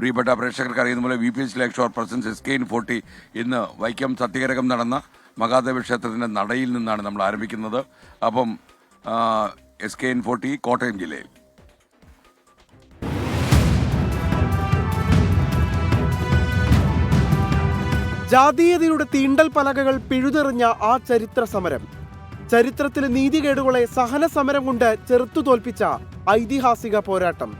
പ്രിയപ്പെട്ട പ്രേക്ഷകർക്ക് അറിയുന്ന പോലെ V P S lakeshore presents S K in forty ഇന്ന് വൈക്കം സത്യകരകം നടന്ന മഹാദേവ ക്ഷേത്രത്തിന്റെ നടയിൽ നിന്നാണ് നമ്മൾ ആരംഭിക്കുന്നത്. അപ്പം S K in forty Kottayam ജില്ലയിൽ. ജാതീയതയുടെ തീണ്ടൽ പലകകൾ പിഴുതെറിഞ്ഞ ആ ചരിത്ര സമരം. ചരിത്രത്തിലെ നീതികേടുകളെ സഹന സമരം കൊണ്ട് ചെറുത്തു തോൽപ്പിച്ച ഐതിഹാസിക പോരാട്ടം.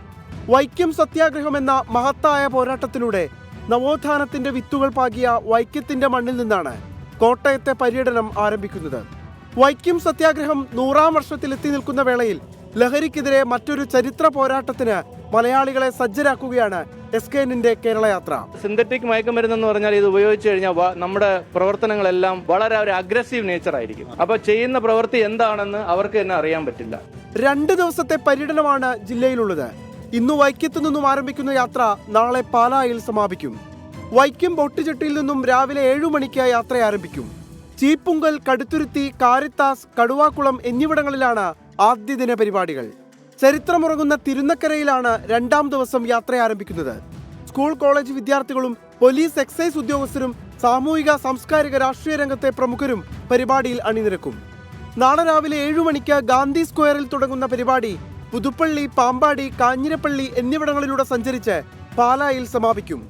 വൈക്കം സത്യാഗ്രഹം എന്ന മഹത്തായ പോരാട്ടത്തിലൂടെ നവോത്ഥാനത്തിന്റെ വിത്തുകൾ പാകിയ വൈക്കത്തിന്റെ മണ്ണിൽ നിന്നാണ് കോട്ടയത്തെ പര്യടനം ആരംഭിക്കുന്നത്. വൈക്കം സത്യാഗ്രഹം നൂറാം വർഷത്തിൽ എത്തി നിൽക്കുന്ന വേളയിൽ ലഹരിക്കെതിരെ മറ്റൊരു ചരിത്ര പോരാട്ടത്തിന് മലയാളികളെ സജ്ജരാക്കുകയാണ് എസ് കെ എന്നിന്റെ കേരളയാത്ര സിന്തറ്റിക് മയക്കുമരുന്നെന്ന് പറഞ്ഞാൽ ഇത് ഉപയോഗിച്ച് കഴിഞ്ഞാൽ നമ്മുടെ പ്രവർത്തനങ്ങളെല്ലാം വളരെ ഒരു അഗ്രസീവ് നേച്ചർ ആയിരിക്കും. അപ്പൊ ചെയ്യുന്ന പ്രവൃത്തി എന്താണെന്ന് അവർക്ക് തന്നെ അറിയാൻ പറ്റില്ല. രണ്ട് ദിവസത്തെ പര്യടനമാണ് ജില്ലയിലുള്ളത്. ഇന്ന് വൈക്കത്തു നിന്നും ആരംഭിക്കുന്ന യാത്ര നാളെ പാലായിൽ സമാപിക്കും. വൈക്കം ബൊട്ടുചെട്ടിയിൽ നിന്നും രാവിലെ ഏഴു മണിക്ക് യാത്ര ആരംഭിക്കും. ചീപ്പുങ്കൽ കടുത്തുരുത്തി കാരിത്താസ് കടുവാക്കുളം എന്നിവിടങ്ങളിലാണ് ആദ്യ ദിന പരിപാടികൾ. ചരിത്രമുറങ്ങുന്ന തിരുനക്കരയിലാണ് രണ്ടാം ദിവസം യാത്ര ആരംഭിക്കുന്നത്. സ്കൂൾ കോളേജ് വിദ്യാർത്ഥികളും പോലീസ് എക്സൈസ് ഉദ്യോഗസ്ഥരും സാമൂഹിക സാംസ്കാരിക രാഷ്ട്രീയ രംഗത്തെ പ്രമുഖരും പരിപാടിയിൽ അണിനിരക്കും. നാളെ രാവിലെ ഏഴു മണിക്ക് ഗാന്ധി സ്ക്വയറിൽ തുടങ്ങുന്ന പരിപാടി പുതുപ്പള്ളി പാമ്പാടി കാഞ്ഞിരപ്പള്ളി എന്നിവിടങ്ങളിലൂടെ സഞ്ചരിച്ച് പാലായിൽ സമാപിക്കും.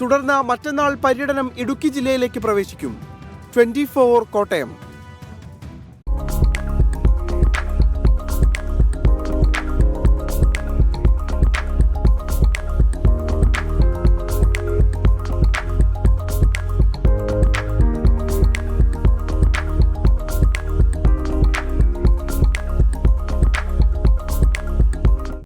തുടർന്ന് മറ്റന്നാൾ പര്യടനം ഇടുക്കി ജില്ലയിലേക്ക് പ്രവേശിക്കും. ട്വന്റി കോട്ടയം.